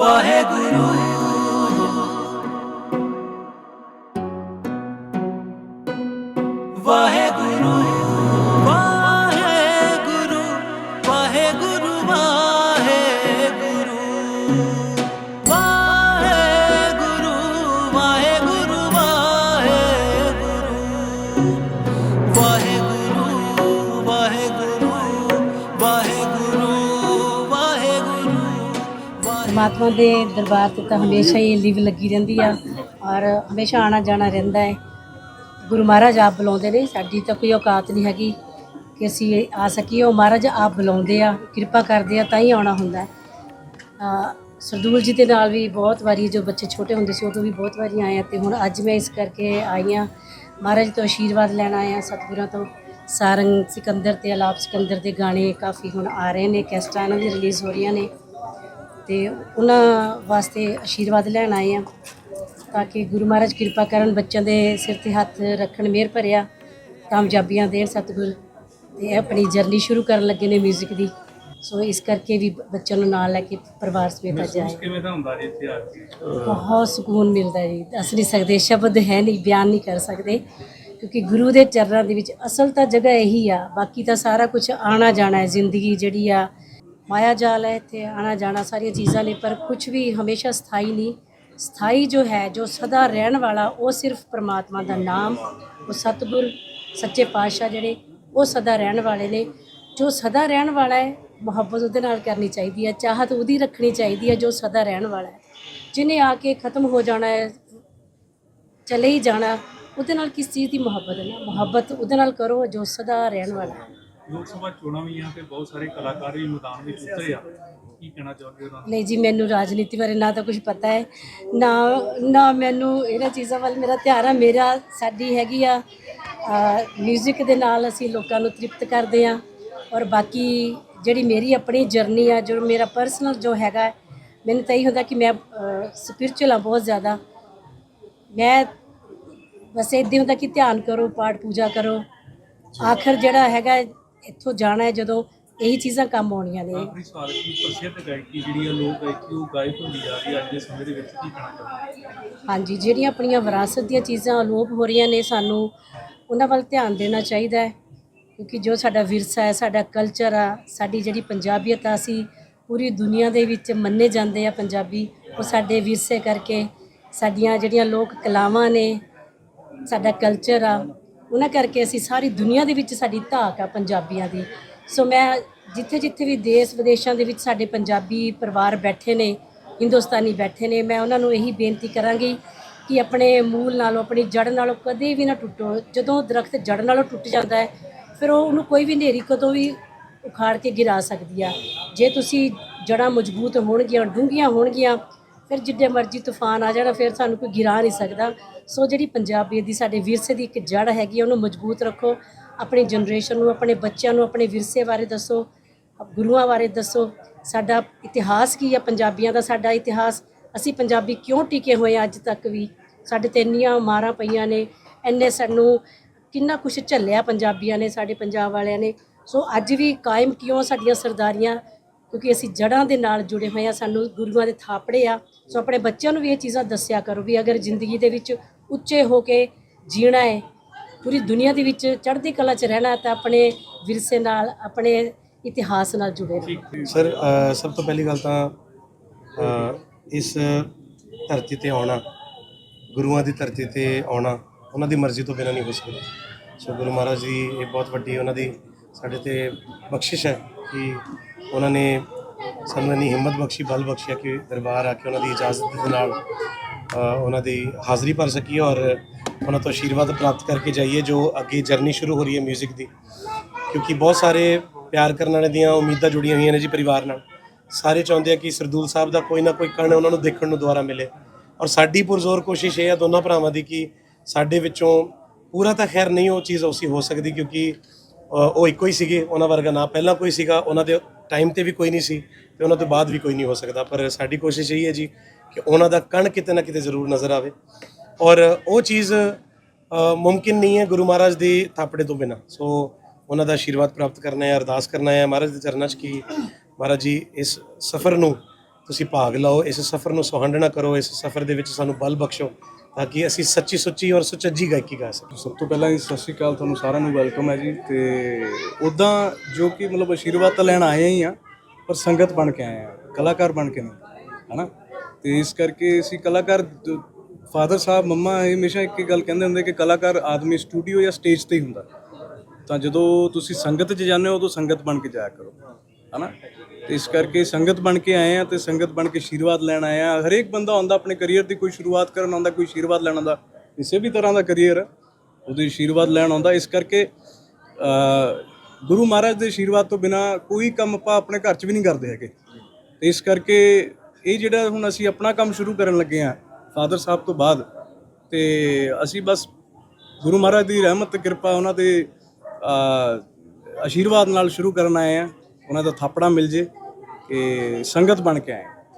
ਵਾਹਿਗੁਰੂ। ਪਰਮਾਤਮਾ ਦੇ ਦਰਬਾਰ ਤੇ ਤਾਂ ਹਮੇਸ਼ਾ ਹੀ ਲਿਵ ਲੱਗੀ ਰਹਿੰਦੀ ਆ ਔਰ ਹਮੇਸ਼ਾ ਆਣਾ ਜਾਣਾ ਰਹਿੰਦਾ ਹੈ। ਗੁਰੂ ਮਹਾਰਾਜ ਆਪ ਬੁਲਾਉਂਦੇ ਨੇ, ਸਾਡੀ ਤਾਂ ਕੋਈ ਔਕਾਤ ਨਹੀਂ ਹੈਗੀ ਕਿ ਅਸੀਂ ਆ ਸਕੀਏ। ਉਹ ਮਹਾਰਾਜ ਆਪ ਬੁਲਾਉਂਦੇ ਆ, ਕਿਰਪਾ ਕਰਦੇ ਆ, ਤਾਂ ਹੀ ਆਉਣਾ ਹੁੰਦਾ। ਹੈ ਸਰਦੂਲ ਜੀ ਦੇ ਨਾਲ ਵੀ ਬਹੁਤ ਵਾਰੀ ਜੋ ਬੱਚੇ ਛੋਟੇ ਹੁੰਦੇ ਸੀ, ਉਦੋਂ ਵੀ ਬਹੁਤ ਵਾਰੀ ਆਏ ਆ ਤੇ ਹੁਣ ਅੱਜ ਮੈਂ ਇਸ ਕਰਕੇ ਆਈ ਹਾਂ। ਮਹਾਰਾਜ ਤੋਂ ਆਸ਼ੀਰਵਾਦ ਲੈਣ ਆਏ ਆ ਸਤਿਗੁਰਾਂ ਤੋਂ। ਸਾਰੰਗ ਸਿਕੰਦਰ ਤੇ ਅਲਾਪ ਸਿਕੰਦਰ ਦੇ ਗਾਣੇ ਕਾਫੀ ਹੁਣ ਆ ਰਹੇ ਨੇ, ਕੈਸਟਾਂ ਇਹਨਾਂ ਦੀ ਰਿਲੀਜ਼ ਹੋ ਰਹੀਆਂ ਨੇ। ਤੇ ਉਹਨਾਂ ਵਾਸਤੇ ਆਸ਼ੀਰਵਾਦ ਲੈਣ ਆਏ ਆ ਤਾਂ ਕਿ ਗੁਰੂ ਮਹਾਰਾਜ ਕਿਰਪਾ ਕਰਨ ਬੱਚਿਆਂ ਦੇ ਸਿਰ ਤੇ ਹੱਥ ਰੱਖਣ ਮਿਹਰ ਭਰਿਆ ਕਾਮਯਾਬੀਆਂ ਦੇਣ ਸਤਿਗੁਰ। ਤੇ ਇਹ ਆਪਣੀ ਜਰਨੀ ਸ਼ੁਰੂ ਕਰਨ ਲੱਗੇ ਨੇ 뮤직 ਦੀ। ਸੋ ਇਸ ਕਰਕੇ ਵੀ ਬੱਚਿਆਂ ਨੂੰ ਨਾਲ ਲੈ ਕੇ ਪਰਿਵਾਰ ਸਮੇਤ ਅੱਜ ਆਏ ਕਿਵੇਂ ਦਾ ਹੁੰਦਾ ਜੀ ਇੱਥੇ ਆ ਕੇ? ਬਹੁਤ ਸਕੂਨ ਮਿਲਦਾ ਜੀ। ਦੱਸ ਨਹੀਂ ਸਕਦੇ ਸ਼ਬਦ ਹੈ ਨਹੀਂ ਬਿਆਨ ਨਹੀਂ ਕਰ ਸਕਦੇ। ਕਿਉਂਕਿ ਗੁਰੂ ਦੇ ਚਰਨਾਂ ਦੇ ਵਿੱਚ ਅਸਲ ਤਾਂ ਜਗ੍ਹਾ ਇਹੀ ਆ ਬਾਕੀ ਤਾਂ ਸਾਰਾ ਕੁਝ ਆਣਾ ਜਾਣਾ ਹੈ ਜ਼ਿੰਦਗੀ ਜਿਹੜੀ ਆ ਮਾਇਆ ਜਾਲ ਹੈ ਇੱਥੇ ਆਣਾ ਜਾਣਾ ਸਾਰੀਆਂ ਚੀਜ਼ਾਂ ਨੇ ਪਰ ਕੁਝ ਵੀ ਹਮੇਸ਼ਾ ਸਥਾਈ ਨਹੀਂ ਸਥਾਈ ਜੋ ਹੈ ਜੋ ਸਦਾ ਰਹਿਣ ਵਾਲਾ ਉਹ ਸਿਰਫ ਪ੍ਰਮਾਤਮਾ ਦਾ ਨਾਮ ਉਹ ਸਤਿਗੁਰ ਸੱਚੇ ਪਾਤਸ਼ਾਹ ਜਿਹੜੇ ਉਹ ਸਦਾ ਰਹਿਣ ਵਾਲੇ ਨੇ ਜੋ ਸਦਾ ਰਹਿਣ ਵਾਲਾ ਹੈ ਮੁਹੱਬਤ ਉਹਦੇ ਨਾਲ ਕਰਨੀ ਚਾਹੀਦੀ ਹੈ ਚਾਹਤ ਉਹਦੀ ਰੱਖਣੀ ਚਾਹੀਦੀ ਹੈ ਜੋ ਸਦਾ ਰਹਿਣ ਵਾਲਾ ਹੈ ਜਿਹਨੇ ਆ ਕੇ ਖਤਮ ਹੋ ਜਾਣਾ ਹੈ ਚਲੇ ਹੀ ਜਾਣਾ ਉਹਦੇ ਨਾਲ ਕਿਸ ਚੀਜ਼ ਦੀ ਮੁਹੱਬਤ ਹੈ ਮੁਹੱਬਤ ਉਹਦੇ ਨਾਲ ਕਰੋ ਜੋ ਸਦਾ ਰਹਿਣ ਵਾਲਾ ਹੈ ਲੋਕ ਸਭਾ ਚੋਣਾਂ ਵੀ ਆ ਤੇ ਬਹੁਤ ਸਾਰੇ ਕਲਾਕਾਰ ਵੀ ਮੈਦਾਨ ਵਿੱਚ ਉਤਰੇ ਆ। ਕੀ ਕਹਿਣਾ ਚਾਹੋਗੇ ਉਹਨਾਂ ਨੂੰ? ਨਹੀਂ ਜੀ, ਮੈਨੂੰ ਰਾਜਨੀਤੀ ਬਾਰੇ ਨਾ ਤਾਂ ਕੁਝ ਪਤਾ ਹੈ। ਨਾ ਨਾ ਮੈਨੂੰ ਇਹਨਾਂ ਚੀਜ਼ਾਂ ਵੱਲ ਮੇਰਾ ਧਿਆਨ ਆ। ਮੇਰਾ, ਸਾਡੀ ਹੈਗੀ ਆ 뮤직 ਦੇ ਨਾਲ ਅਸੀਂ ਲੋਕਾਂ ਨੂੰ ਤ੍ਰਿਪਤ ਕਰਦੇ ਆ। ਔਰ ਬਾਕੀ ਜਿਹੜੀ ਮੇਰੀ ਆਪਣੀ ਜਰਨੀ ਆ, ਜੋ ਮੇਰਾ ਪਰਸਨਲ ਜੋ ਹੈਗਾ, ਮੈਨੂੰ ਤਾਂ ਇਹ ਹੁੰਦਾ ਕਿ ਮੈਂ ਸਪਿਰਚੁਅਲ ਆ ਬਹੁਤ ਜ਼ਿਆਦਾ। ਮੈਂ ਬਸ ਇੱਦਾਂ ਹੁੰਦਾ ਕਿ ਧਿਆਨ ਕਰੋ, ਪਾਠ ਪੂਜਾ ਕਰੋ। ਆਖਰ ਜਿਹੜਾ ਹੈਗਾ ਇੱਥੋਂ ਜਾਣਾ ਹੈ ਜਦੋਂ ਇਹੀ ਚੀਜ਼ਾਂ ਕੰਮ ਆਉਣੀਆਂ ਨੇ। ਆਖਰੀ ਸਵਾਲ ਕੀ ਪ੍ਰਸਿੱਧ ਗਾਇਕੀ ਜਿਹੜੀ ਆ ਲੋਕ ਗਾਇਕੀ ਉਹ ਗਾਇਬ ਹੁੰਦੀ ਜਾ ਰਹੀ ਹੈ ਅੱਜ ਦੇ ਸਮੇਂ ਦੇ ਵਿੱਚ ਕੀ ਕਹਿਣਾ ਚਾਹੋਗੇ? ਹਾਂਜੀ ਜਿਹੜੀਆਂ ਆਪਣੀਆਂ ਵਿਰਾਸਤ ਦੀਆਂ ਚੀਜ਼ਾਂ ਅਲੋਪ ਹੋ ਰਹੀਆਂ ਨੇ ਸਾਨੂੰ ਉਹਨਾਂ ਵੱਲ ਧਿਆਨ ਦੇਣਾ ਚਾਹੀਦਾ ਹੈ। ਕਿਉਂਕਿ ਜੋ ਸਾਡਾ ਵਿਰਸਾ ਹੈ ਸਾਡਾ ਕਲਚਰ ਆ ਸਾਡੀ ਜਿਹੜੀ ਪੰਜਾਬੀਅਤ ਆ ਅਸੀਂ ਪੂਰੀ ਦੁਨੀਆ ਦੇ ਵਿੱਚ ਮੰਨੇ ਜਾਂਦੇ ਆ ਪੰਜਾਬੀ। ਉਹ ਸਾਡੇ ਵਿਰਸੇ ਕਰਕੇ ਸਾਡੀਆਂ ਜਿਹੜੀਆਂ ਲੋਕ ਕਲਾਵਾਂ ਨੇ ਸਾਡਾ ਕਲਚਰ ਆ ਉਹਨਾਂ ਕਰਕੇ ਅਸੀਂ ਸਾਰੀ ਦੁਨੀਆ ਦੇ ਵਿੱਚ ਸਾਡੀ ਧਾਕ ਆ ਪੰਜਾਬੀਆਂ ਦੀ। ਸੋ ਮੈਂ ਜਿੱਥੇ ਜਿੱਥੇ ਵੀ ਦੇਸ਼ ਵਿਦੇਸ਼ਾਂ ਦੇ ਵਿੱਚ ਸਾਡੇ ਪੰਜਾਬੀ ਪਰਿਵਾਰ ਬੈਠੇ ਨੇ, ਹਿੰਦੁਸਤਾਨੀ ਬੈਠੇ ਨੇ, ਮੈਂ ਉਹਨਾਂ ਨੂੰ ਇਹੀ ਬੇਨਤੀ ਕਰਾਂਗੀ ਕਿ ਆਪਣੇ ਮੂਲ ਨਾਲੋਂ, ਆਪਣੀ ਜੜ ਨਾਲੋਂ ਕਦੇ ਵੀ ਨਾ ਟੁੱਟੋ। ਜਦੋਂ ਦਰਖਤ ਜੜ ਨਾਲੋਂ ਟੁੱਟ ਜਾਂਦਾ ਹੈ, ਫਿਰ ਉਹ ਉਹਨੂੰ ਕੋਈ ਵੀ ਹਨੇਰੀ ਕਦੋਂ ਵੀ ਉਖਾੜ ਕੇ ਗਿਰਾ ਸਕਦੀ ਆ। ਜੇ ਤੁਸੀਂ ਜੜਾਂ ਮਜ਼ਬੂਤ ਹੋਣਗੀਆਂ, ਡੂੰਘੀਆਂ ਹੋਣਗੀਆਂ ਫਿਰ ਜਿੱਡੇ ਮਰਜ਼ੀ ਤੂਫਾਨ ਆ ਜਾਣਾ, ਫਿਰ ਸਾਨੂੰ ਕੋਈ ਗਿਰਾ ਨਹੀਂ ਸਕਦਾ। ਸੋ ਜਿਹੜੀ ਪੰਜਾਬੀ ਦੀ ਸਾਡੇ ਵਿਰਸੇ ਦੀ ਇੱਕ ਜੜ ਹੈਗੀ ਉਹਨੂੰ ਮਜ਼ਬੂਤ ਰੱਖੋ। ਆਪਣੀ ਜਨਰੇਸ਼ਨ ਨੂੰ, ਆਪਣੇ ਬੱਚਿਆਂ ਨੂੰ, ਆਪਣੇ ਵਿਰਸੇ ਬਾਰੇ ਦੱਸੋ। ਗੁਰੂਆਂ ਬਾਰੇ ਦੱਸੋ। ਸਾਡਾ ਇਤਿਹਾਸ ਕੀ ਆ ਪੰਜਾਬੀਆਂ ਦਾ? ਸਾਡਾ ਇਤਿਹਾਸ, ਅਸੀਂ ਪੰਜਾਬੀ ਕਿਉਂ ਟਿਕੇ ਹੋਏ ਆ ਅੱਜ ਤੱਕ ਵੀ? ਸਾਡੇ ਤੇ ਇੰਨੀਆਂ ਮਾਰਾਂ ਪਈਆਂ ਨੇ। ਐਨੇ ਸਾਨੂੰ ਕਿੰਨਾ ਕੁਝ ਝੱਲਿਆ ਪੰਜਾਬੀਆਂ ਨੇ, ਸਾਡੇ ਪੰਜਾਬ ਵਾਲਿਆਂ ਨੇ। ਸੋ ਅੱਜ ਵੀ ਕਾਇਮ ਕਿਉਂ ਸਾਡੀਆਂ ਸਰਦਾਰੀਆਂ ਕਿਉਂਕਿ ਅਸੀਂ ਜੜਾਂ ਦੇ ਨਾਲ ਜੁੜੇ ਹੋਏ ਆ ਸਾਨੂੰ ਗੁਰੂਆਂ ਦੇ ਥਾਪੜੇ ਆ। ਸੋ ਆਪਣੇ ਬੱਚਿਆਂ ਨੂੰ ਵੀ ਇਹ ਚੀਜ਼ਾਂ ਦੱਸਿਆ ਕਰੋ ਵੀ ਅਗਰ ਜ਼ਿੰਦਗੀ ਦੇ ਵਿੱਚ ਉੱਚੇ ਹੋ ਕੇ ਜੀਣਾ ਹੈ, ਪੂਰੀ ਦੁਨੀਆ ਦੇ ਵਿੱਚ ਚੜ੍ਹਦੀ ਕਲਾ 'ਚ ਰਹਿਣਾ ਤਾਂ ਆਪਣੇ ਵਿਰਸੇ ਨਾਲ, ਆਪਣੇ ਇਤਿਹਾਸ ਨਾਲ ਜੁੜੇ ਰਹੋ। ਸਰ ਸਭ ਤੋਂ ਪਹਿਲੀ ਗੱਲ ਤਾਂ ਇਸ ਧਰਤੀ ਤੇ ਆਉਣਾ, ਗੁਰੂਆਂ ਦੀ ਧਰਤੀ ਤੇ ਆਉਣਾ, ਉਹਨਾਂ ਦੀ ਮਰਜ਼ੀ ਤੋਂ ਬਿਨਾਂ ਨਹੀਂ ਹੋ ਸਕਦਾ। ਸੋ ਗੁਰੂ ਮਹਾਰਾਜ ਦੀ ਇਹ ਬਹੁਤ ਵੱਡੀ ਉਹਨਾਂ ਦੀ ਸਾਡੇ ਤੇ ਬਖਸ਼ਿਸ਼ ਹੈ ਕਿ ਉਹਨਾਂ ਨੇ ਸਾਨੂੰ ਇੰਨੀ ਹਿੰਮਤ ਬਖਸ਼ੀ, ਬਲ ਬਖਸ਼ਿਆ ਕਿ ਦਰਬਾਰ ਆ ਕੇ ਉਹਨਾਂ ਦੀ ਇਜਾਜ਼ਤ ਦੇ ਨਾਲ ਉਹਨਾਂ ਦੀ ਹਾਜ਼ਰੀ ਭਰ ਸਕੀਏ ਔਰ ਉਹਨਾਂ ਤੋਂ ਆਸ਼ੀਰਵਾਦ ਪ੍ਰਾਪਤ ਕਰਕੇ ਜਾਈਏ ਜੋ ਅੱਗੇ ਜਰਨੀ ਸ਼ੁਰੂ ਹੋ ਰਹੀ ਹੈ 뮤직 ਦੀ। ਕਿਉਂਕਿ ਬਹੁਤ ਸਾਰੇ ਪਿਆਰ ਕਰਨ ਵਾਲੇ ਦੀਆਂ ਉਮੀਦਾਂ ਜੁੜੀਆਂ ਹੋਈਆਂ ਨੇ ਜੀ ਪਰਿਵਾਰ ਨਾਲ। ਸਾਰੇ ਚਾਹੁੰਦੇ ਆ ਕਿ ਸਰਦੂਲ ਸਾਹਿਬ ਦਾ ਕੋਈ ਨਾ ਕੋਈ ਕਣ ਉਹਨਾਂ ਨੂੰ ਦੇਖਣ ਨੂੰ ਦੁਬਾਰਾ ਮਿਲੇ। ਔਰ ਸਾਡੀ ਪੁਰਜ਼ੋਰ ਕੋਸ਼ਿਸ਼ ਇਹ ਆ ਦੋਨਾਂ ਭਰਾਵਾਂ ਦੀ ਕਿ ਸਾਡੇ ਵਿੱਚੋਂ ਪੂਰਾ ਤਾਂ ਖੈਰ ਨਹੀਂ ਉਹ ਚੀਜ਼ ਉਸੀ ਹੋ ਸਕਦੀ ਕਿਉਂਕਿ ਉਹ ਇੱਕੋ ਹੀ ਸੀਗੇ, ਉਹਨਾਂ ਵਰਗਾ ਨਾ। ਪਹਿਲਾਂ ਕੋਈ ਸੀਗਾ, ਉਹਨਾਂ ਦੇ ਟਾਈਮ ਤੇ ਵੀ ਕੋਈ ਨਹੀਂ ਸੀ ਤੇ ਉਹਨਾਂ ਤੋਂ ਬਾਅਦ ਵੀ ਕੋਈ ਨਹੀਂ ਹੋ ਸਕਦਾ, ਪਰ ਸਾਡੀ ਕੋਸ਼ਿਸ਼ ਇਹੀ ਹੈ ਜੀ ਕਿ ਉਹਨਾਂ ਦਾ ਕਣ ਕਿਤੇ ਨਾ ਕਿਤੇ ਜ਼ਰੂਰ ਨਜ਼ਰ ਆਵੇ। ਔਰ ਉਹ ਚੀਜ਼ ਮੁਮਕਿਨ ਨਹੀਂ ਹੈ ਗੁਰੂ ਮਹਾਰਾਜ ਦੀ ਥਾਪੜੇ ਤੋਂ ਬਿਨਾ। ਸੋ ਉਹਨਾਂ ਦਾ ਆਸ਼ੀਰਵਾਦ ਪ੍ਰਾਪਤ ਕਰਨਾ ਹੈ, ਅਰਦਾਸ ਕਰਨਾ ਹੈ। ਮਹਾਰਾਜ ਦੇ ਚਰਨਾਂ 'ਚ ਕਿ ਮਹਾਰਾਜ ਜੀ, ਇਸ ਸਫ਼ਰ ਨੂੰ ਤੁਸੀਂ ਭਾਗ ਲਓ, ਇਸ ਸਫ਼ਰ ਨੂੰ ਸੁਹੰਡ ਕਰੋ, ਇਸ ਸਫ਼ਰ ਦੇ ਵਿੱਚ ਸਾਨੂੰ ਬਲ ਬਖਸ਼ੋ। ਤਾਂ ਕਿ ਅਸੀਂ ਸੱਚੀ ਸੁੱਚੀ ਔਰ ਸੁਚੱਜੀ ਗਾਇਕੀ ਗਾ ਸਕੀਏ। ਸਭ ਤੋਂ ਪਹਿਲਾਂ ਜੀ, ਸਤਿ ਸ਼੍ਰੀ ਅਕਾਲ, ਤੁਹਾਨੂੰ ਸਾਰਿਆਂ ਨੂੰ ਵੈਲਕਮ ਹੈ ਜੀ। ਤੇ ਉਦਾਂ ਜੋ ਕਿ ਮਤਲਬ ਆਸ਼ੀਰਵਾਦ ਤਾਂ ਲੈਣ ਆਏ ਹੀ ਆ, ਪਰ ਸੰਗਤ ਬਣ ਕੇ ਆਏ ਆ, ਕਲਾਕਾਰ ਬਣ ਕੇ ਨਹੀਂ, ਹਨਾ? ਤੇ ਇਸ ਕਰਕੇ ਅਸੀਂ ਕਲਾਕਾਰ ਫਾਦਰ ਸਾਹਿਬ, ਮੰਮਾ ਇਹ ਹਮੇਸ਼ਾ ਇੱਕ ਹੀ ਗੱਲ ਕਹਿੰਦੇ ਹੁੰਦੇ ਕਿ ਕਲਾਕਾਰ ਆਦਮੀ ਸਟੂਡੀਓ ਜਾਂ ਸਟੇਜ ਤੇ ਹੀ ਹੁੰਦਾ। ਤਾਂ ਜਦੋਂ ਤੁਸੀਂ ਸੰਗਤ 'ਚ ਜਾਂਦੇ ਹੋ, ਉਦੋਂ ਸੰਗਤ ਬਣ ਕੇ ਜਾਇਆ ਕਰੋ। ਹਨਾ? ਤੇ ਇਸ ਕਰਕੇ ਸੰਗਤ ਬਣ ਕੇ ਆਏ ਆ ਤੇ ਸੰਗਤ ਬਣ ਕੇ ਆਸ਼ੀਰਵਾਦ ਲੈਣ ਆਏ ਆ। ਹਰੇਕ ਬੰਦਾ ਆਉਂਦਾ ਆਪਣੇ ਕੈਰੀਅਰ ਦੀ ਕੋਈ ਸ਼ੁਰੂਆਤ ਕਰਨ ਆਉਂਦਾ, ਕੋਈ ਆਸ਼ੀਰਵਾਦ ਲੈਣ ਆਉਂਦਾ, ਕਿਸੇ ਵੀ ਤਰ੍ਹਾਂ ਦਾ ਕੈਰੀਅਰ ਉਹਦੇ ਆਸ਼ੀਰਵਾਦ ਲੈਣ ਆਉਂਦਾ। ਇਸ ਕਰਕੇ ਗੁਰੂ ਮਹਾਰਾਜ ਦੇ ਆਸ਼ੀਰਵਾਦ ਤੋਂ ਬਿਨਾ ਕੋਈ ਕੰਮ ਆਪਾਂ ਆਪਣੇ ਘਰ 'ਚ ਵੀ ਨਹੀਂ ਕਰਦੇ ਹੈਗੇ। ਤੇ ਇਸ ਕਰਕੇ ਇਹ ਜਿਹੜਾ ਹੁਣ ਅਸੀਂ ਆਪਣਾ ਕੰਮ ਸ਼ੁਰੂ ਕਰਨ ਲੱਗੇ ਆ, ਫਾਦਰ ਸਾਹਿਬ ਤੋਂ ਬਾਅਦ, ਤੇ ਅਸੀਂ ਬਸ ਗੁਰੂ ਮਹਾਰਾਜ ਦੀ ਰਹਿਮਤ, ਕਿਰਪਾ ਉਹਨਾਂ ਦੇ ਆਸ਼ੀਰਵਾਦ ਨਾਲ ਸ਼ੁਰੂ ਕਰਨ ਆਏ ਆ। ਉਹਨਾਂ ਦਾ ਥਾਪੜਾ ਮਿਲ ਜੇ ਕਿ ਸੰਗਤ ਬਣ ਕੇ ਆਏ।